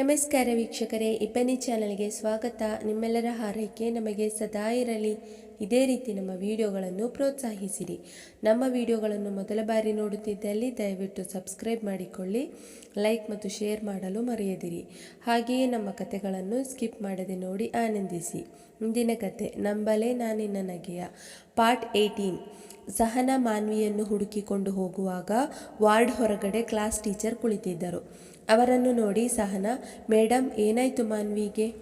ನಮಸ್ಕಾರ ವೀಕ್ಷಕರೇ, ಇಬ್ಬನಿ ಚಾನಲ್ಗೆ ಸ್ವಾಗತ. ನಿಮ್ಮೆಲ್ಲರ ಹಾರೈಕೆ ನಮಗೆ ಸದಾ ಇರಲಿ. ಇದೇ ರೀತಿ ನಮ್ಮ ವಿಡಿಯೋಗಳನ್ನು ಪ್ರೋತ್ಸಾಹಿಸಿರಿ. ನಮ್ಮ ವಿಡಿಯೋಗಳನ್ನು ಮೊದಲ ಬಾರಿ ನೋಡುತ್ತಿದ್ದಲ್ಲಿ ದಯವಿಟ್ಟು ಸಬ್ಸ್ಕ್ರೈಬ್ ಮಾಡಿಕೊಳ್ಳಿ, ಲೈಕ್ ಮತ್ತು ಶೇರ್ ಮಾಡಲು ಮರೆಯದಿರಿ. ಹಾಗೆಯೇ ನಮ್ಮ ಕಥೆಗಳನ್ನು ಸ್ಕಿಪ್ ಮಾಡದೆ ನೋಡಿ ಆನಂದಿಸಿ. ಮುಂದಿನ ಕತೆ ನಂಬಲೆ ನಾನಿನ ನಗೆಯ, ಪಾರ್ಟ್ ಏಯ್ಟೀನ್. ಸಹನ ಮಾನ್ವಿಯನ್ನು ಹುಡುಕಿಕೊಂಡು ಹೋಗುವಾಗ ವಾರ್ಡ್ ಹೊರಗಡೆ ಕ್ಲಾಸ್ ಟೀಚರ್ ಕುಳಿತಿದ್ದರು. ಅವರನ್ನು ನೋಡಿ, ಸಹನ ಮೇಡಮ್ ಏನಾಯಿತು ಮಾನ್ವಿಗೆ?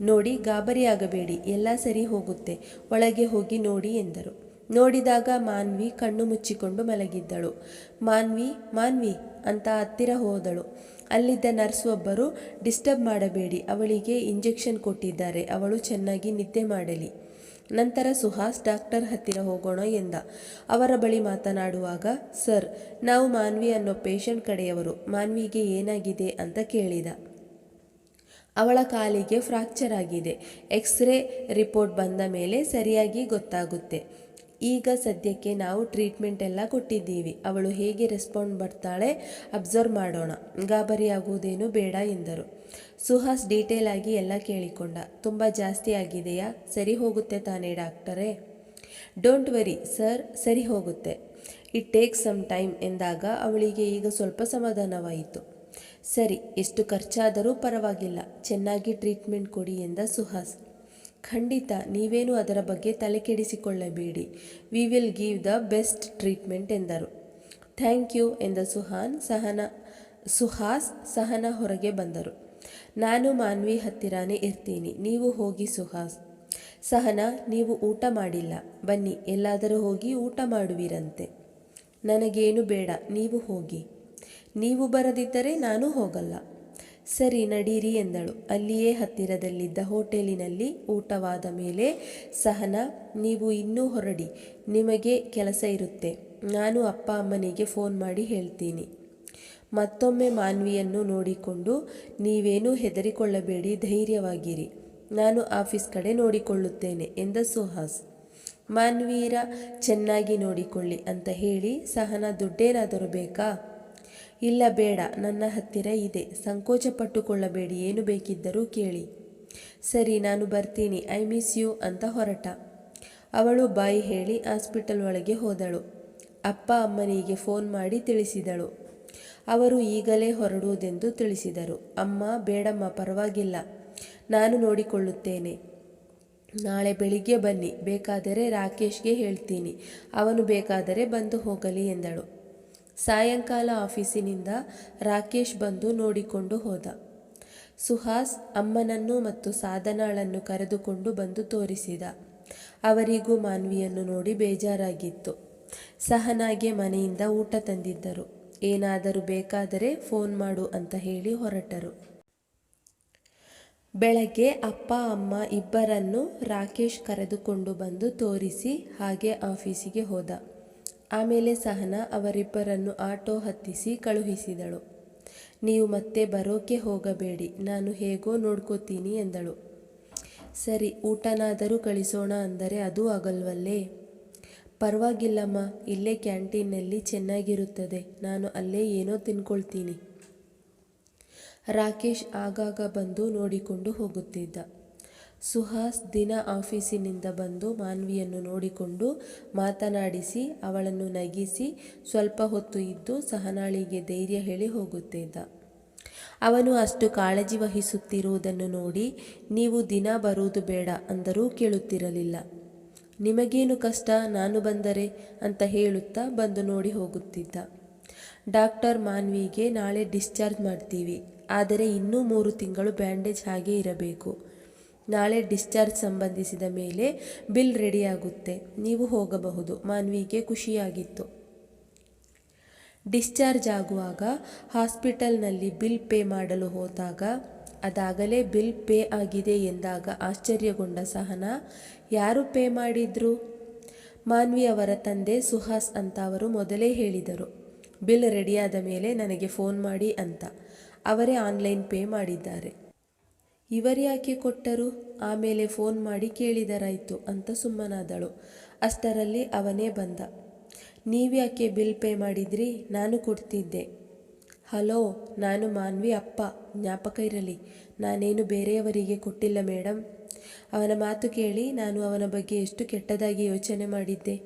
ನೋಡಿ, ಗಾಬರಿಯಾಗಬೇಡಿ, ಎಲ್ಲ ಸರಿ ಹೋಗುತ್ತೆ, ಒಳಗೆ ಹೋಗಿ ನೋಡಿ ಎಂದರು. ನೋಡಿದಾಗ ಮಾನ್ವಿ ಕಣ್ಣು ಮುಚ್ಚಿಕೊಂಡು ಮಲಗಿದ್ದಳು. ಮಾನ್ವಿ ಮಾನ್ವಿ ಅಂತ ಹತ್ತಿರ ಹೋದಳು. ಅಲ್ಲಿದ್ದ ನರ್ಸ್ ಒಬ್ಬರು, ಡಿಸ್ಟರ್ಬ್ ಮಾಡಬೇಡಿ, ಅವಳಿಗೆ ಇಂಜೆಕ್ಷನ್ ಕೊಟ್ಟಿದ್ದಾರೆ, ಅವಳು ಚೆನ್ನಾಗಿ ನಿದ್ದೆ ಮಾಡಲಿ ನಂತರ ಸುಹಾಸ್ ಡಾಕ್ಟರ್ ಹತ್ತಿರ ಹೋಗೋಣ ಎಂದ. ಅವರ ಬಳಿ ಮಾತನಾಡುವಾಗ, ಸರ್, ನಾವು ಮಾನ್ವಿ ಅನ್ನೋ ಪೇಷಂಟ್ ಕಡೆಯವರು, ಮಾನ್ವಿಗೆ ಏನಾಗಿದೆ ಅಂತ ಕೇಳಿದ. ಅವಳ ಕಾಲಿಗೆ ಫ್ರಾಕ್ಚರ್ ಆಗಿದೆ. ಎಕ್ಸ್ರೇ ರಿಪೋರ್ಟ್ ಬಂದ ಮೇಲೆ ಸರಿಯಾಗಿ ಗೊತ್ತಾಗುತ್ತೆ. ಈಗ ಸದ್ಯಕ್ಕೆ ನಾವು ಟ್ರೀಟ್ಮೆಂಟ್ ಎಲ್ಲ ಕೊಟ್ಟಿದ್ದೀವಿ. ಅವಳು ಹೇಗೆ ರೆಸ್ಪಾಂಡ್ ಬರ್ತಾಳೆ ಅಬ್ಸರ್ವ್ ಮಾಡೋಣ. ಗಾಬರಿಯಾಗುವುದೇನು ಬೇಡ ಎಂದರು. ಸುಹಾಸ್ ಡೀಟೇಲ್ ಆಗಿ ಎಲ್ಲ ಕೇಳಿಕೊಂಡ. ತುಂಬ ಜಾಸ್ತಿ ಆಗಿದೆಯಾ? ಸರಿ ಹೋಗುತ್ತೆ ತಾನೇ ಡಾಕ್ಟರೇ? ಡೋಂಟ್ ವರಿ ಸರ್ ಸರಿ ಹೋಗುತ್ತೆ. ಇಟ್ ಟೇಕ್ಸ್ ಸಮ್ ಟೈಮ್ ಎಂದಾಗ ಅವಳಿಗೆ ಈಗ ಸ್ವಲ್ಪ ಸಮಾಧಾನವಾಯಿತು. ಸರಿ, ಎಷ್ಟು ಖರ್ಚಾದರೂ ಪರವಾಗಿಲ್ಲ. ಚೆನ್ನಾಗಿ ಟ್ರೀಟ್ಮೆಂಟ್ ಕೊಡಿ ಎಂದ ಸುಹಾಸ್. ಖಂಡಿತ ನೀವೇನು ಅದರ ಬಗ್ಗೆ ತಲೆ ಕೆಡಿಸಿಕೊಳ್ಳಬೇಡಿ we will give the best treatment ಎಂದರು. ಥ್ಯಾಂಕ್ ಯು ಎಂದ ಸುಹಾನ್ ಸಹನ, ಸುಹಾಸ್ ಸಹನ ಹೊರಗೆ ಬಂದರು. ನಾನು ಮಾನ್ವಿ ಹತ್ತಿರಾನೇ ಇರ್ತೀನಿ. ನೀವು ಹೋಗಿ ಸುಹಾಸ್. ಸಹನ, ನೀವು ಊಟ ಮಾಡಿಲ್ಲ. ಬನ್ನಿ, ಎಲ್ಲಾದರೂ ಹೋಗಿ ಊಟ ಮಾಡುವಿರಂತೆ. ನನಗೇನು ಬೇಡ, ನೀವು ಹೋಗಿ. ನೀವು ಬರದಿದ್ದರೆ ನಾನು ಹೋಗಲ್ಲ. ಸರಿ ನಡೀರಿ ಎಂದಳು. ಅಲ್ಲಿಯೇ ಹತ್ತಿರದಲ್ಲಿದ್ದ ಹೋಟೆಲಿನಲ್ಲಿ ಊಟವಾದ ಮೇಲೆ, ಸಹನ, ನೀವು ಇನ್ನೂ ಹೊರಡಿ, ನಿಮಗೆ ಕೆಲಸ ಇರುತ್ತೆ. ನಾನು ಅಪ್ಪ ಅಮ್ಮನಿಗೆ ಫೋನ್ ಮಾಡಿ ಹೇಳ್ತೀನಿ. ಮತ್ತೊಮ್ಮೆ ಮಾನ್ವಿಯನ್ನು ನೋಡಿಕೊಂಡು, ನೀವೇನೂ ಹೆದರಿಕೊಳ್ಳಬೇಡಿ, ಧೈರ್ಯವಾಗಿರಿ. ನಾನು ಆಫೀಸ್ ಕಡೆ ನೋಡಿಕೊಳ್ಳುತ್ತೇನೆ ಎಂದ ಸುಹಾಸ್. ಮಾನ್ವೀರ, ಚೆನ್ನಾಗಿ ನೋಡಿಕೊಳ್ಳಿ ಅಂತ ಹೇಳಿ ಸಹನ ದುಡ್ಡೇನಾದರೂ ಬೇಕಾ? ಇಲ್ಲ ಬೇಡ, ನನ್ನ ಹತ್ತಿರ ಇದೆ ಸಂಕೋಚ ಪಟ್ಟುಕೊಳ್ಳಬೇಡಿ ಏನು ಬೇಕಿದ್ದರೂ ಕೇಳಿ. ಸರಿ, ನಾನು ಬರ್ತೀನಿ, ಐ ಮಿಸ್ ಯು ಅಂತ ಹೊರಟ. ಅವಳು ಬಾಯಿ ಹೇಳಿ ಹಾಸ್ಪಿಟಲ್ ಒಳಗೆ ಹೋದಳು. ಅಪ್ಪ ಅಮ್ಮನಿಗೆ ಫೋನ್ ಮಾಡಿ ತಿಳಿಸಿದಳು. ಅವರು ಈಗಲೇ ಹೊರಡುವುದೆಂದು ತಿಳಿಸಿದರು. ಅಮ್ಮ, ಬೇಡಮ್ಮ, ಪರವಾಗಿಲ್ಲ, ನಾನು ನೋಡಿಕೊಳ್ಳುತ್ತೇನೆ. ನಾಳೆ ಬೆಳಿಗ್ಗೆ ಬನ್ನಿ, ಬೇಕಾದರೆ ರಾಕೇಶ್ಗೆ ಹೇಳ್ತೀನಿ, ಅವನು ಬೇಕಾದರೆ ಬಂದು ಹೋಗಲಿ ಎಂದಳು. ಸಾಯಂಕಾಲ ಆಫೀಸಿನಿಂದ ರಾಕೇಶ್ ಬಂದು ನೋಡಿಕೊಂಡು ಹೋದ. ಸುಹಾಸ್ ಅಮ್ಮನನ್ನು ಮತ್ತು ಸಾಧನಾಳನ್ನು ಕರೆದುಕೊಂಡು ಬಂದು ತೋರಿಸಿದ. ಅವರಿಗೂ ಮಾನ್ವಿಯನ್ನು ನೋಡಿ ಬೇಜಾರಾಗಿತ್ತು. ಸಹನಾಗೆ ಮನೆಯಿಂದ ಊಟ ತಂದಿದ್ದರು. ಏನಾದರೂ ಬೇಕಾದರೆ ಫೋನ್ ಮಾಡು ಅಂತ ಹೇಳಿ ಹೊರಟರು. ಬೆಳಗ್ಗೆ ಅಪ್ಪ, ಅಮ್ಮ ಇಬ್ಬರನ್ನು ರಾಕೇಶ್ ಕರೆದುಕೊಂಡು ಬಂದು ತೋರಿಸಿ ಹಾಗೆ ಆಫೀಸಿಗೆ ಹೋದ. ಆಮೇಲೆ ಸಹನ ಅವರಿಬ್ಬರನ್ನು ಆಟೋ ಹತ್ತಿಸಿ ಕಳುಹಿಸಿದಳು. ನೀವು ಮತ್ತೆ ಬರೋಕೆ ಹೋಗಬೇಡಿ, ನಾನು ಹೇಗೋ ನೋಡ್ಕೋತೀನಿ ಎಂದಳು. ಸರಿ, ಊಟನಾದರೂ ಕಳಿಸೋಣ ಅಂದರೆ ಅದು ಆಗಲ್ವಲ್ಲೇ? ಪರವಾಗಿಲ್ಲಮ್ಮ, ಇಲ್ಲೇ ಕ್ಯಾಂಟೀನಲ್ಲಿ ಚೆನ್ನಾಗಿರುತ್ತದೆ, ನಾನು ಅಲ್ಲೇ ಏನೋ ತಿನ್ಕೊಳ್ತೀನಿ. ರಾಕೇಶ್ ಆಗಾಗ ಬಂದು ನೋಡಿಕೊಂಡು ಹೋಗುತ್ತಿದ್ದ. ಸುಹಾಸ್ ದಿನ ಆಫೀಸಿನಿಂದ ಬಂದು ಮಾನ್ವಿಯನ್ನು ನೋಡಿಕೊಂಡು ಮಾತನಾಡಿಸಿ, ಅವಳನ್ನು ನಗಿಸಿ ಸ್ವಲ್ಪ ಹೊತ್ತು ಇದ್ದು ಸಹನಾಳಿಗೆ ಧೈರ್ಯ ಹೇಳಿ ಹೋಗುತ್ತಿದ್ದ ಅವನು ಅಷ್ಟು ಕಾಳಜಿ ವಹಿಸುತ್ತಿರುವುದನ್ನು ನೋಡಿ, ನೀವು ದಿನ ಬರುವುದು ಬೇಡ ಅಂದರೂ ಕೇಳುತ್ತಿರಲಿಲ್ಲ. ನಿಮಗೇನು ಕಷ್ಟ, ನಾನು ಬಂದರೆ ಅಂತ ಹೇಳುತ್ತಾ ಬಂದು ನೋಡಿ ಹೋಗುತ್ತಿದ್ದ. ಡಾಕ್ಟರ್ ಮಾನ್ವಿಗೆ ನಾಳೆ ಡಿಸ್ಚಾರ್ಜ್ ಮಾಡ್ತೀವಿ, ಆದರೆ ಇನ್ನೂ ಮೂರು ತಿಂಗಳು ಬ್ಯಾಂಡೇಜ್ ಹಾಗೆ ಇರಬೇಕು. ನಾಳೆ ಡಿಸ್ಚಾರ್ಜ್ ಸಂಬಂಧಿಸಿದ ಮೇಲೆ ಬಿಲ್ ರೆಡಿಯಾಗುತ್ತೆ. ನೀವು ಹೋಗಬಹುದು. ಮಾನ್ವಿಗೆ ಖುಷಿಯಾಗಿತ್ತು. ಡಿಸ್ಚಾರ್ಜ್ ಆಗುವಾಗ ಹಾಸ್ಪಿಟಲ್ನಲ್ಲಿ ಬಿಲ್ ಪೇ ಮಾಡಲು ಹೋದಾಗ, ಅದಾಗಲೇ ಬಿಲ್ ಪೇ ಆಗಿದೆ ಎಂದಾಗ ಆಶ್ಚರ್ಯಗೊಂಡ ಸಹನ, ಯಾರು ಪೇ ಮಾಡಿದ್ರು? ಮಾನ್ವಿ ಅವರ ತಂದೆ ಸುಹಾಸ್ ಅಂತ ಅವರು ಮೊದಲೇ ಹೇಳಿದರು. ಬಿಲ್ ರೆಡಿಯಾದ ಮೇಲೆ ನನಗೆ ಫೋನ್ ಮಾಡಿ ಅಂತ. ಅವರೇ ಆನ್ಲೈನ್ ಪೇ ಮಾಡಿದ್ದಾರೆ. ಇವರ್ಯಾಕೆ ಕೊಟ್ಟರು? ಆಮೇಲೆ ಫೋನ್ ಮಾಡಿ ಕೇಳಿದರಾಯಿತು ಅಂತ ಸುಮ್ಮನಾದಳು. ಅಷ್ಟರಲ್ಲಿ ಅವನೇ ಬಂದ. ನೀವ್ಯಾಕೆ ಬಿಲ್ ಪೇ ಮಾಡಿದ್ರಿ? ನಾನು ಕೊಡ್ತಿದ್ದೆ. ಹಲೋ, ನಾನು ಮಾನ್ವಿ ಅಪ್ಪ. ಜ್ಞಾಪಕ ಇರಲಿ, ನಾನೇನು ಬೇರೆಯವರಿಗೆ ಕೊಟ್ಟಿಲ್ಲ ಮೇಡಮ್ ಅವನ ಮಾತು ಕೇಳಿ ನಾನು ಅವನ ಬಗ್ಗೆ ಎಷ್ಟು ಕೆಟ್ಟದಾಗಿ ಯೋಚನೆ ಮಾಡಿದ್ದೆ.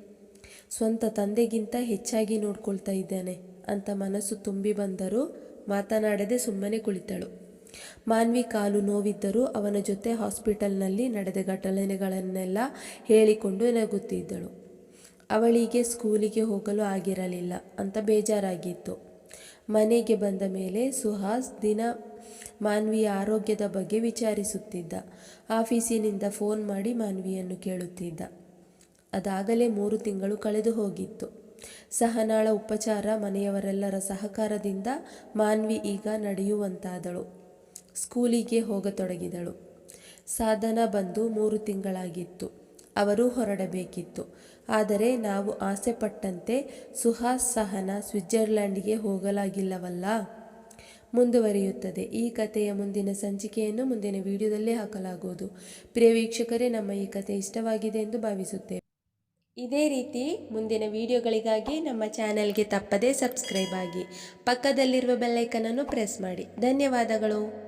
ಸ್ವಂತ ತಂದೆಗಿಂತ ಹೆಚ್ಚಾಗಿ ನೋಡ್ಕೊಳ್ತಾ ಇದ್ದಾನೆ ಅಂತ ಮನಸ್ಸು ತುಂಬಿ ಬಂದರೂ ಮಾತನಾಡದೆ ಸುಮ್ಮನೆ ಕುಳಿತಳು. ಮಾನ್ವಿ ಕಾಲು ನೋವಿದ್ದರೂ ಅವನ ಜೊತೆ ಹಾಸ್ಪಿಟಲ್ನಲ್ಲಿ ನಡೆದ ಘಟನೆಗಳನ್ನೆಲ್ಲ ಹೇಳಿಕೊಂಡು ನಗುತ್ತಿದ್ದಳು. ಅವಳಿಗೆ ಸ್ಕೂಲಿಗೆ ಹೋಗಲು ಆಗಿರಲಿಲ್ಲ ಅಂತ ಬೇಜಾರಾಗಿತ್ತು. ಮನೆಗೆ ಬಂದ ಮೇಲೆ ಸುಹಾಸ್ ದಿನ ಮಾನ್ವಿಯ ಆರೋಗ್ಯದ ಬಗ್ಗೆ ವಿಚಾರಿಸುತ್ತಿದ್ದ. ಆಫೀಸಿನಿಂದ ಫೋನ್ ಮಾಡಿ ಮಾನ್ವಿಯನ್ನು ಕೇಳುತ್ತಿದ್ದ. ಅದಾಗಲೇ ಮೂರು ತಿಂಗಳು ಕಳೆದು ಹೋಗಿತ್ತು. ಸಹನಾಳ ಉಪಚಾರ ಮನೆಯವರೆಲ್ಲರ ಸಹಕಾರದಿಂದ ಮಾನ್ವಿ ಈಗ ನಡೆಯುವಂತಾದಳು. ಸ್ಕೂಲಿಗೆ ಹೋಗತೊಡಗಿದಳು. ಸಾಧನ ಬಂದು ಮೂರು ತಿಂಗಳಾಗಿತ್ತು. ಅವರು ಹೊರಡಬೇಕಿತ್ತು. ಆದರೆ ನಾವು ಆಸೆಪಟ್ಟಂತೆ ಸುಹಾಸ್ ಸಹನ ಸ್ವಿಟ್ಜರ್ಲ್ಯಾಂಡ್ಗೆ ಹೋಗಲಾಗಿಲ್ಲವಲ್ಲ? ಮುಂದುವರಿಯುತ್ತದೆ. ಈ ಕಥೆಯ ಮುಂದಿನ ಸಂಚಿಕೆಯನ್ನು ಮುಂದಿನ ವಿಡಿಯೋದಲ್ಲೇ ಹಾಕಲಾಗುವುದು. ಪ್ರಿಯ ವೀಕ್ಷಕರೇ, ನಮ್ಮ ಈ ಕಥೆ ಇಷ್ಟವಾಗಿದೆ ಎಂದು ಭಾವಿಸುತ್ತೇವೆ. ಇದೇ ರೀತಿ ಮುಂದಿನ ವಿಡಿಯೋಗಳಿಗಾಗಿ ನಮ್ಮ ಚಾನೆಲ್ಗೆ ತಪ್ಪದೇ ಸಬ್ಸ್ಕ್ರೈಬ್ ಆಗಿ ಪಕ್ಕದಲ್ಲಿರುವ ಬೆಲ್ಲೈಕನನ್ನು ಪ್ರೆಸ್ ಮಾಡಿ. ಧನ್ಯವಾದಗಳು.